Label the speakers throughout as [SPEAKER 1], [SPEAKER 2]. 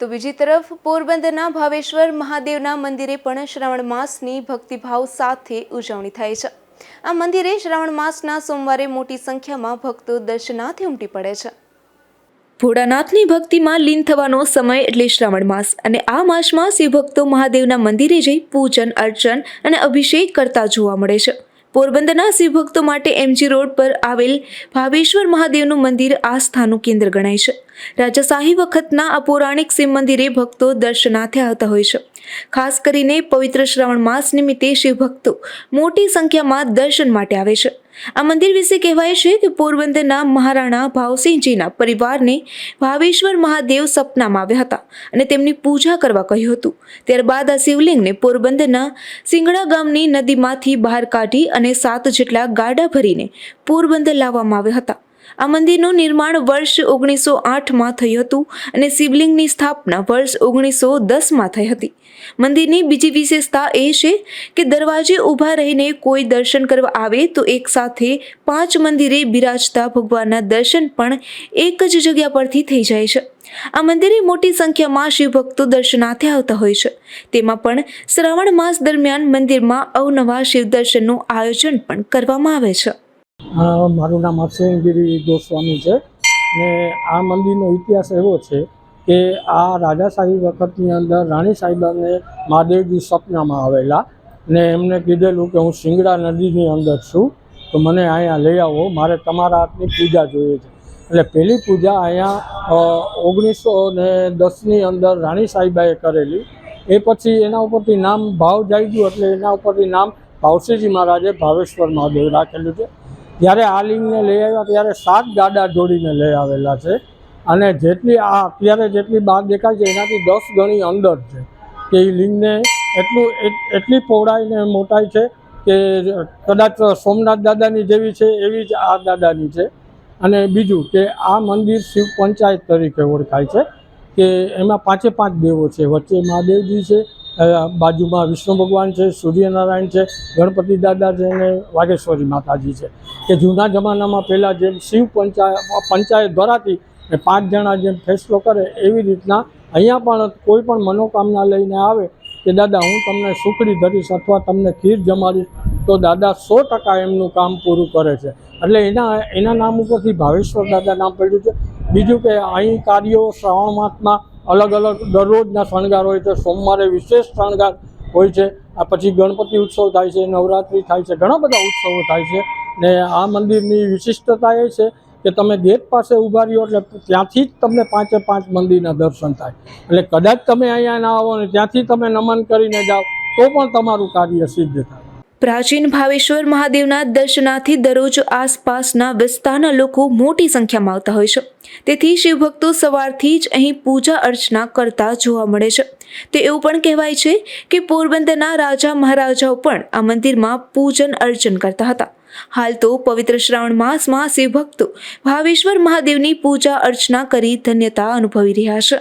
[SPEAKER 1] તો બીજી તરફ પોરબંદરના ભાવેશ્વર મહાદેવના મંદિરે પણ શ્રાવણ માસની ભક્તિભાવ સાથે ઉજવણી થાય છે. આ મંદિરે શ્રાવણ માસના સોમવારે મોટી સંખ્યામાં ભક્તો દર્શનાર્થે ઉમટી પડે છે. ભોળાનાથની ભક્તિમાં લીન થવાનો સમય એટલે શ્રાવણ માસ અને આ માસમાં શિવભક્તો મહાદેવના મંદિરે જઈ પૂજન, અર્ચન અને અભિષેક કરતા જોવા મળે છે. પોરબંદરના શિવભક્તો માટે એમજી રોડ પર આવેલ ભાવેશ્વર મહાદેવનું મંદિર આસ્થાનું કેન્દ્ર ગણાય છે. રાજાશાહી વખતના આ પૌરાણિક શિવ મંદિરે ભક્તો દર્શનાર્થે આવતા હોય છે. ખાસ કરીને પવિત્ર શ્રાવણ માસ નિમિત્તે શિવભક્તો મોટી સંખ્યામાં દર્શન માટે આવે છે. આ મંદિર વિશે કહેવાય છે કે પોરબંદરના મહારાણા ભાવસિંહજીના પરિવારને ભાવેશ્વર મહાદેવ સપનામાં આવ્યા હતા અને તેમની પૂજા કરવા કહ્યું હતું. ત્યારબાદ આ શિવલિંગને પોરબંદરના સિંગડા ગામની નદીમાંથી બહાર કાઢી અને સાત જેટલા ગાડા ભરીને પોરબંદર લાવવામાં આવ્યા હતા. આ મંદિરનું નિર્માણ વર્ષ ઓગણીસો આઠમાં થયું હતું અને શિવલિંગની સ્થાપના વર્ષ ઓગણીસો દસમાં થઈ હતી. મંદિરની બીજી વિશેષતા એ છે કે દરવાજે ઊભા રહીને કોઈ દર્શન કરવા આવે તો એક સાથે પાંચ મંદિરે બિરાજતા ભગવાનના દર્શન પણ એક જ જગ્યા પરથી થઈ જાય છે. આ મંદિરે મોટી સંખ્યામાં શિવભક્તો દર્શનાર્થે આવતા હોય છે. તેમાં પણ શ્રાવણ માસ દરમિયાન મંદિરમાં અવનવા શિવ દર્શનનું આયોજન પણ કરવામાં આવે છે.
[SPEAKER 2] મારું નામ અક્ષયગીરી ગોસ્વામી છે. ને આ મંદિરનો ઇતિહાસ એવો છે કે આ રાજાશાહી વખતની અંદર રાણી સાહેબાને મહાદેવજી સપનામાં આવેલા. ને એમને કીધેલું કે હું શિંગડા નદીની અંદર છું, તો મને અહીંયા લઈ આવો, મારે તમારા હાથની પૂજા જોઈએ છે. એટલે પહેલી પૂજા અહીંયા ઓગણીસો ને દસની અંદર રાણી સાહેબાએ કરેલી. એ પછી એના ઉપરથી નામ ભાવ જાય ગયું, એટલે એના ઉપરથી નામ ભાવસીજી મહારાજે ભાવેશ્વર મહાદેવ રાખેલું છે. જ્યારે આ લિંગને લઈ આવ્યા ત્યારે સાત ગાડા જોડીને લઈ આવેલા છે. અને જેટલી આ અત્યારે જેટલી બહાર દેખાય છે, એનાથી દસ ગણી અંદર છે. કે એ લિંગને એટલું એટ- એટલી પહોળાઈને મોટાઈ છે કે કદાચ સોમનાથ દાદાની જેવી છે, એવી જ આ દાદાની છે. અને બીજું કે આ મંદિર શિવ પંચાયત તરીકે ઓળખાય છે. કે એમાં પાંચે પાંચ દેવો છે. વચ્ચે મહાદેવજી છે બાજુમાં વિષ્ણુ ભગવાન છે, સૂર્યનારાયણ છે, ગણપતિ દાદા છે અને વાઘેશ્વરી માતાજી છે. કે જૂના જમાનામાં પહેલાં જેમ શિવ પંચાયત પંચાયત દ્વારાથી ને પાંચ જણા જેમ ફેસલો કરે એવી રીતના અહીંયા પણ કોઈ પણ મનોકામના લઈને આવે કે દાદા, હું તમને સુખડી ધરીશ અથવા તમને ખીર જમાડીશ, તો દાદા સો ટકા એમનું કામ પૂરું કરે છે. એટલે એના એના નામ ઉપરથી ભાવેશ્વર દાદા નામ પડ્યું છે. બીજું કે અહીં કાર્યો શ્રાવણ માસમાં અલગ અલગ દરરોજના શણગાર હોય છે. સોમવારે વિશેષ શણગાર હોય છે. આ પછી ગણપતિ ઉત્સવ થાય છે, નવરાત્રિ થાય છે, ઘણા બધા ઉત્સવો થાય છે. ને આ મંદિરની વિશિષ્ટતા એ છે કે તમે ગેટ પાસે ઊભા રહ્યો એટલે ત્યાંથી જ તમને પાંચે પાંચ મંદિરના દર્શન થાય. એટલે કદાચ તમે અહીંયા ના આવો ને ત્યાંથી તમે નમન કરીને જાઓ, તો પણ તમારું કાર્ય સિદ્ધ થાય.
[SPEAKER 1] પ્રાચીન ભાવેશ્વર મહાદેવના દર્શનાથી દરરોજ આસપાસના વિસ્તારના લોકો મોટી સંખ્યામાં આવતા હોય છે. તેથી શિવભક્તો સવારથી જ અહીં પૂજા અર્ચના કરતા જોવા મળે છે. તે એવું પણ કહેવાય છે કે પોરબંદરના રાજા મહારાજાઓ પણ આ મંદિરમાં પૂજન અર્ચન કરતા હતા. હાલ તો પવિત્ર શ્રાવણ માસમાં શિવભક્તો ભાવેશ્વર મહાદેવની પૂજા અર્ચના કરી ધન્યતા અનુભવી રહ્યા છે.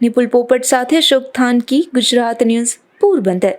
[SPEAKER 1] નિપુલ પોપટ સાથે શુભ થાનકી, ગુજરાત ન્યૂઝ, પોરબંદર.